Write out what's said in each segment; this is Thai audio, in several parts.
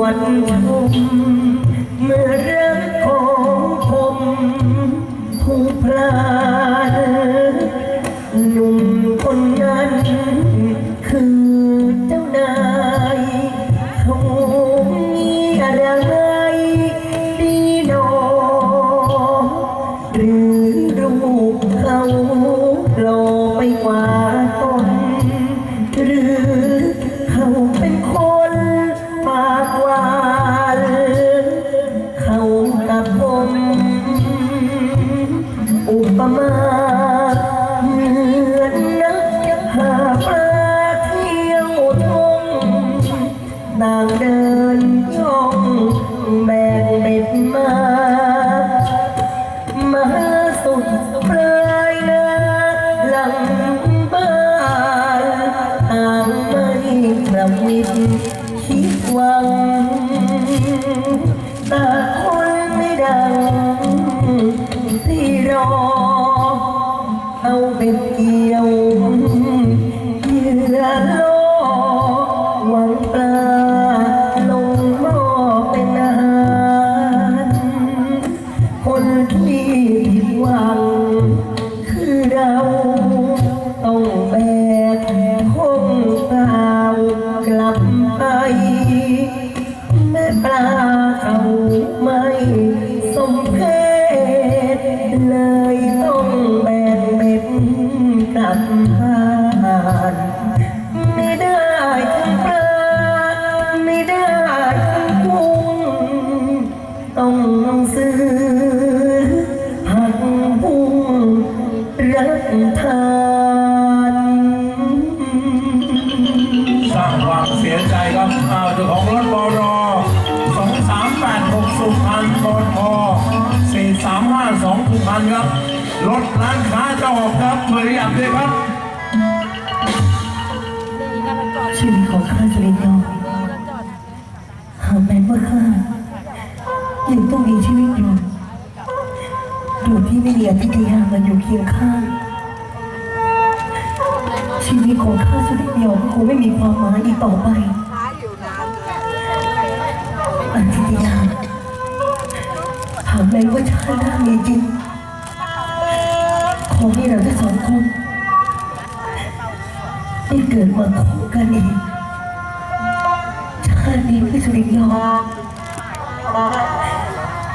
วันชมเมื่อรักของผมผู้พลาดหนุ่ม เหมืนนักหาปาเที่ยวทุ่งต่าเดินย่องแบกเบ็ดมา มาสุดปลายนาลับานต่ไม่ประมิคิดหวังแต่คนไม่ดังที่รอ เข้าเปเกี่ยวเหยื่อโลหวังปลาลงหม้อเป็นอาหารคนที่ผิดหวัง คือเราต้องแบกห้องเปล่ากลับไป แม่ปลาเขาไม่สมเพศเลยต้องำพานไม่ได้ทั้งปลาไม่ได้ทั้งกุ้งต้องซื้อหักพุ่งรักทานสร้างความเสียใจกับข่าวเของรถบอรอสองสามแปดหกสุพรรณบอทอสี่สามห้าสองสุพรรณครับ รถร้านค้าจออกครับเบอร์ยับเลยครับชีวิตของข้าสุริยองหากแม้ว่าข้ายังต้องมีชีวิตอยู่โดยที่ไม่มีอธิตยามันอยู่เคียงข้างชีวิตของข้าสุริยองก็คงไม่มีความหมายอีกต่อไปอธิตยาหากแม้ว่าชาติหน้ามีจริง ได้เกิดมาคู่กันอีกชาตินี้พี่สุริยอ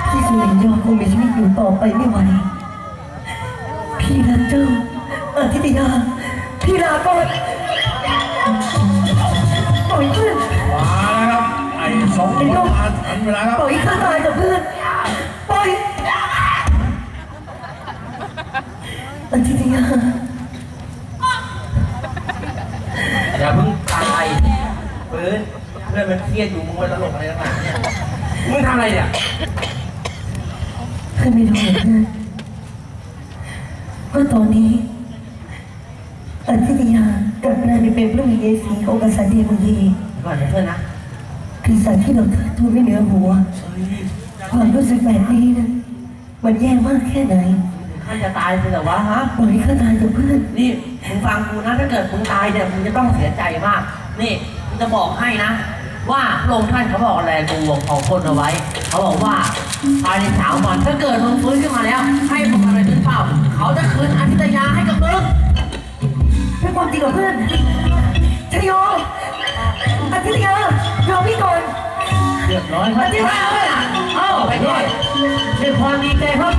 พี่สุริยอคงมีชีวิตอยู่ต่อไปไม่ไหวพี่รักเจ้าอาทิตยาพี่ลาก่อนปล่อยเพื่อนมาแล้วครับไอ้สองคนมาทันเวลาครับปล่อยข้าตายกับเพื่อนปล่อยอาทิตยา อย่าเพิ่งตายเฟิร์นเพื่อนมันเครียดอยู่มึงไปตลกอะไรต่างๆเนี่ยมึงทำอะไรเนี่ยเพื่อนไม่รู้เหมือนกันว่าตอนนี้อาทิตยากลับกลายไปเป็นพระมเหสีของกษัตริย์เดมุยีก่อนนะเพื่อนนะคือสัตว์ที่เราเทิดทูนไม่เหนือหัว ความรู้สึกแบบนี้นะมันแย่มากแค่ไหนท่าจะตายเลยเหรอวะฮะปล่อยข้าตายกับเพื่อนนี่ มึงฟังกูนะถ้าเกิดมึงตายเนี่ยมึงจะต้องเสียใจมาก นี่มึงจะบอกให้นะ ว่าพระองค์ท่านเขาบอกอะไรกูของคนเอาไว้ เขาบอกว่าภายในสามวันถ้าเกิดมึงฟื้นขึ้นมาแล้ว ให้มึงอะไรถึงเปล่าเขาจะคืนอาทิตยาให้กับมึงเป็นความจริงกับเพื่อนชโยอาทิตยารอพี่ก่อนเรียบร้อยครับอาทิตยาเอ้าไปด้วยด้วยความดีใจครับ